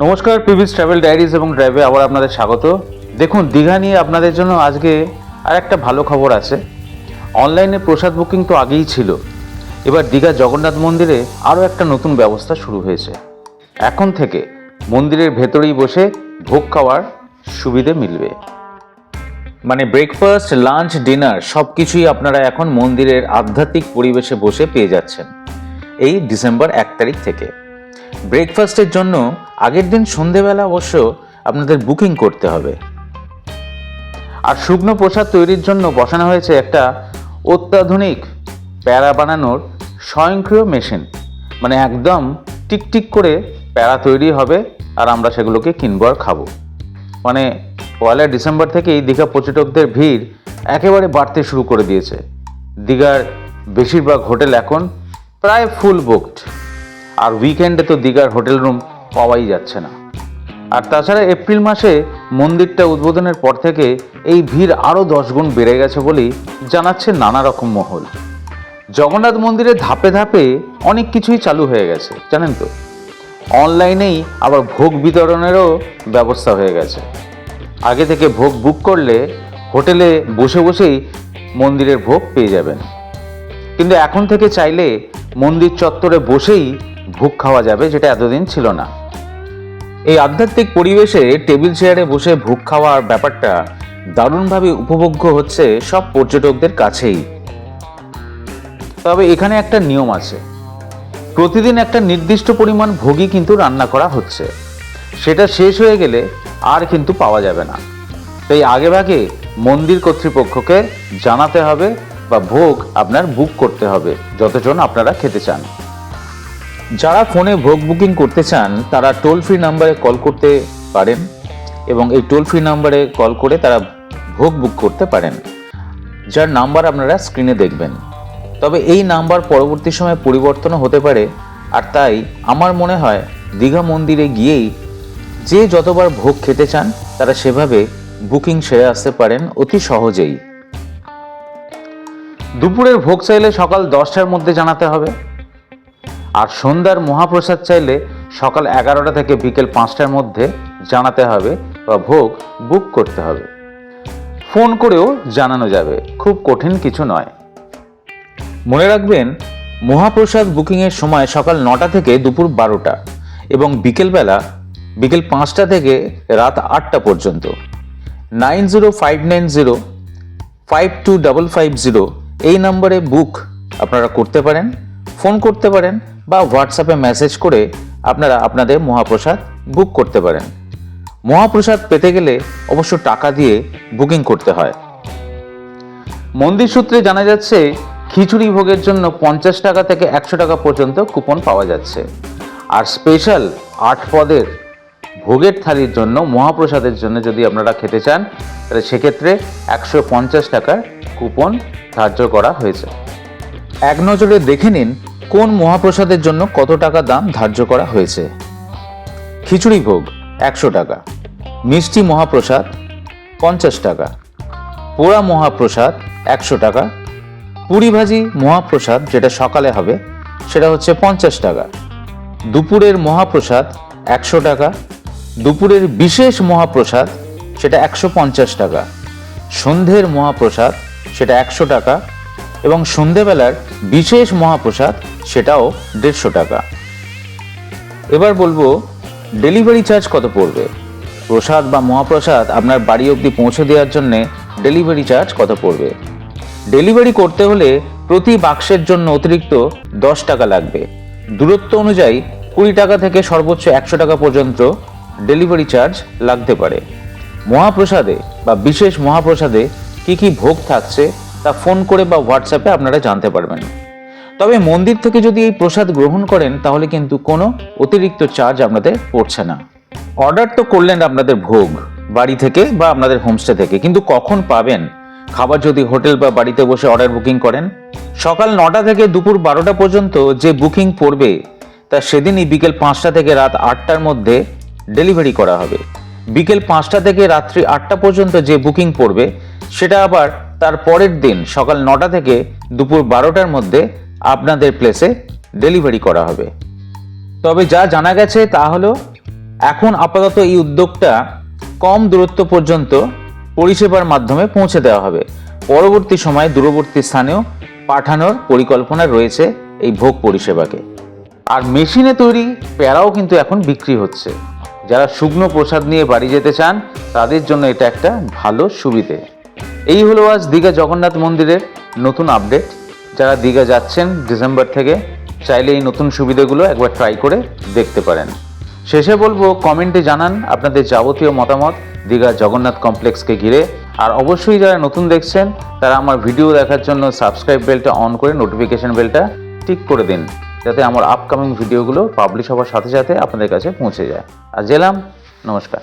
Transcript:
নমস্কার পিভিস travel diaries এবং ড্রাইভে আবার আপনাদের স্বাগত। দেখুন, দীঘা নিয়ে আপনাদের জন্য আজকে আর একটা ভালো খবর আছে। অনলাইনে প্রসাদ বুকিং তো আগেই ছিল। এবার দীঘা জগন্নাথ মন্দিরে আরও একটা নতুন ব্যবস্থা শুরু হয়েছে। এখন থেকে মন্দিরের ভেতরেই বসে ভোগ খাওয়ার সুবিধে মিলবে। মানে ব্রেকফাস্ট লাঞ্চ ডিনার সব কিছুই আপনারা এখন মন্দিরের আধ্যাত্মিক পরিবেশে বসে পেয়ে যাচ্ছেন। এই ডিসেম্বর এক তারিখ থেকে। ব্রেকফাস্টের জন্য আগের দিন সন্ধেবেলা অবশ্য আপনাদের বুকিং করতে হবে। আর শুকনো প্রসাদ তৈরির জন্য বসানো হয়েছে একটা অত্যাধুনিক প্যারা বানানোর স্বয়ংক্রিয় মেশিন। মানে একদম টিকটিক করে প্যারা তৈরি হবে আর আমরা সেগুলোকে কিনবো আর খাব। মানে পয়লা ডিসেম্বর থেকেই দীঘা পর্যটকদের ভিড় একেবারে বাড়তে শুরু করে দিয়েছে। দীঘার বেশিরভাগ হোটেল এখন প্রায় ফুল বুকড আর উইকেন্ডে তো দীঘার হোটেল রুম পাওয়াই যাচ্ছে না। আর তাছাড়া এপ্রিল মাসে মন্দিরটা উদ্বোধনের পর থেকে এই ভিড় আরও দশ গুণ বেড়ে গেছে বলেই জানাচ্ছে নানা রকম মহল। জগন্নাথ মন্দিরে ধাপে ধাপে অনেক কিছুই চালু হয়ে গেছে, জানেন তো? অনলাইনেই আবার ভোগ বিতরণেরও ব্যবস্থা হয়ে গেছে। আগে থেকে ভোগ বুক করলে হোটেলে বসে বসেই মন্দিরের ভোগ পেয়ে যাবেন। কিন্তু এখন থেকে চাইলে মন্দির চত্বরে বসেই ভোগ খাওয়া যাবে যেটা এতদিন ছিল না। এই আধ্যাত্মিক পরিবেশে টেবিল চেয়ারে বসে ভোগ খাওয়ার ব্যাপারটা দারুণভাবে উপভোগ্য হচ্ছে সব পর্যটকদের কাছেই। তবে এখানে একটা নিয়ম আছে। প্রতিদিন একটা নির্দিষ্ট পরিমাণ ভোগই কিন্তু রান্না করা হচ্ছে। সেটা শেষ হয়ে গেলে আর কিন্তু পাওয়া যাবে না। তাই আগেভাগে মন্দির কর্তৃপক্ষকে জানাতে হবে বা ভোগ আপনার বুক করতে হবে, যতজন আপনারা খেতে চান। যারা ফোনে ভোগ বুকিং করতে চান, তারা টোল ফ্রি নাম্বারে কল করতে পারেন এবং এই টোল ফ্রি নাম্বারে কল করে তারা ভোগ বুক করতে পারেন। যার নাম্বার আপনারা স্ক্রিনে দেখবেন। তবে এই নাম্বার পরবর্তী সময়ে পরিবর্তনও হতে পারে, আর তাই আমার মনে হয় দীঘা মন্দিরে গিয়েই যে যতবার ভোগ খেতে চান, তারা সেভাবে বুকিং সেরে আসতে পারেন অতি সহজেই। দুপুরের ভোগ চাইলে সকাল দশটার মধ্যে জানাতে হবে। আর সন্ধ্যার মহাপ্রসাদ চাইলে সকাল এগারোটা থেকে বিকেল পাঁচটার মধ্যে জানাতে হবে বা ভোগ বুক করতে হবে। ফোন করেও জানানো যাবে, খুব কঠিন কিছু নয়। মনে রাখবেন, মহাপ্রসাদ বুকিংয়ের সময় সকাল নটা থেকে দুপুর বারোটা এবং বিকেলবেলা বিকেল পাঁচটা থেকে রাত আটটা পর্যন্ত। Nine zero five nine zero five two double five zero এই নম্বরে বুক আপনারা করতে পারেন, ফোন করতে পারেন বা হোয়াটসঅ্যাপে মেসেজ করে আপনারা আপনাদের মহাপ্রসাদ বুক করতে পারেন। মহাপ্রসাদ পেতে গেলে অবশ্য টাকা দিয়ে বুকিং করতে হয়। মন্দির সূত্রে জানা যাচ্ছে, খিচুড়ি ভোগের জন্য পঞ্চাশ টাকা থেকে একশো টাকা পর্যন্ত কুপন পাওয়া যাচ্ছে। আর স্পেশাল আট পদের ভোগের থালির জন্য, মহাপ্রসাদের জন্য যদি আপনারা খেতে চান, তাহলে সেক্ষেত্রে একশো পঞ্চাশ টাকার কুপন ধার্য করা হয়েছে। এক নজরে দেখে নিন কোন মহাপ্রসাদের জন্য কত টাকা দাম ধার্য করা হয়েছে? খিচুড়ি ভোগ, একশো টাকা। মিষ্টি মহাপ্রসাদ, পঞ্চাশ টাকা। পোড়া মহাপ্রসাদ, একশো টাকা। পুরি ভাজি মহাপ্রসাদ, যেটা সকালে হবে, সেটা হচ্ছে পঞ্চাশ টাকা। দুপুরের মহাপ্রসাদ, একশো টাকা। দুপুরের বিশেষ মহাপ্রসাদ, সেটা একশো পঞ্চাশ টাকা। সন্ধ্যের মহাপ্রসাদ, সেটা একশো টাকা। এবং সন্ধেবেলার বিশেষ মহাপ্রসাদ সেটাও দেড়শো টাকা। এবার বলব ডেলিভারি চার্জ কত পড়বে? প্রসাদ বা মহাপ্রসাদ আপনার বাড়ি অবধি পৌঁছে দেওয়ার জন্য ডেলিভারি চার্জ কত পড়বে? ডেলিভারি করতে হলে প্রতি বাক্সের জন্য অতিরিক্ত দশ টাকা লাগবে। দূরত্ব অনুযায়ী কুড়ি টাকা থেকে সর্বোচ্চ একশো টাকা পর্যন্ত ডেলিভারি চার্জ লাগতে পারে। মহাপ্রসাদে বা বিশেষ মহাপ্রসাদে কি কি ভোগ থাকছে তা ফোন করে বা হোয়াটসঅ্যাপে আপনারা জানতে পারবেন। তবে মন্দির থেকে যদি এই প্রসাদ গ্রহণ করেন, তাহলে কিন্তু কোনো অতিরিক্ত চার্জ আপনাদের পড়ছে না। অর্ডার তো করলেন আপনাদের ভোগ, বাড়ি থেকে বা আপনাদের হোমস্টে থেকে, কিন্তু কখন পাবেন? খাবার যদি হোটেল বা বাড়িতে বসে অর্ডার বুকিং করেন, সকাল নটা থেকে দুপুর বারোটা পর্যন্ত যে বুকিং পড়বে, তা সেদিনই বিকেল পাঁচটা থেকে রাত আটটার মধ্যে ডেলিভারি করা হবে। বিকেল পাঁচটা থেকে রাত্রি আটটা পর্যন্ত যে বুকিং পড়বে, সেটা আবার তার পরের দিন সকাল নটা থেকে দুপুর বারোটার মধ্যে আপনাদের প্লেসে ডেলিভারি করা হবে। তবে যা জানা গেছে তা হলো, এখন আপাতত এই উদ্যোগটা কম দূরত্ব পর্যন্ত পরিষেবার মাধ্যমে পৌঁছে দেওয়া হবে। পরবর্তী সময়ে দূরবর্তী স্থানেও পাঠানোর পরিকল্পনা রয়েছে এই ভোগ পরিষেবাকে। আর মেশিনে তৈরি প্যারাও কিন্তু এখন বিক্রি হচ্ছে। যারা শুকনো প্রসাদ নিয়ে বাড়ি যেতে চান, তাদের জন্য এটা একটা ভালো সুবিধে। এই হলো আজ দীঘা জগন্নাথ মন্দিরের নতুন আপডেট যারা দীঘা যাচ্ছেন ডিসেম্বর থেকে, চাইলে এই নতুন সুবিধাগুলো একবার ট্রাই করে দেখতে পারেন। শেষে বলব কমেন্টে জানান আপনাদের যাবতীয় মতামত দীঘা জগন্নাথ কমপ্লেক্সকে ঘিরে। আর অবশ্যই যারা নতুন দেখছেন, তারা আমার ভিডিও দেখার জন্য সাবস্ক্রাইব বেলটা অন করে নোটিফিকেশন বেলটা টিক করে দিন, যাতে আমার আপকামিং ভিডিওগুলো পাবলিশ হওয়ার সাথে সাথে আপনাদের কাছে পৌঁছে যায়। আর জেলাম, নমস্কার।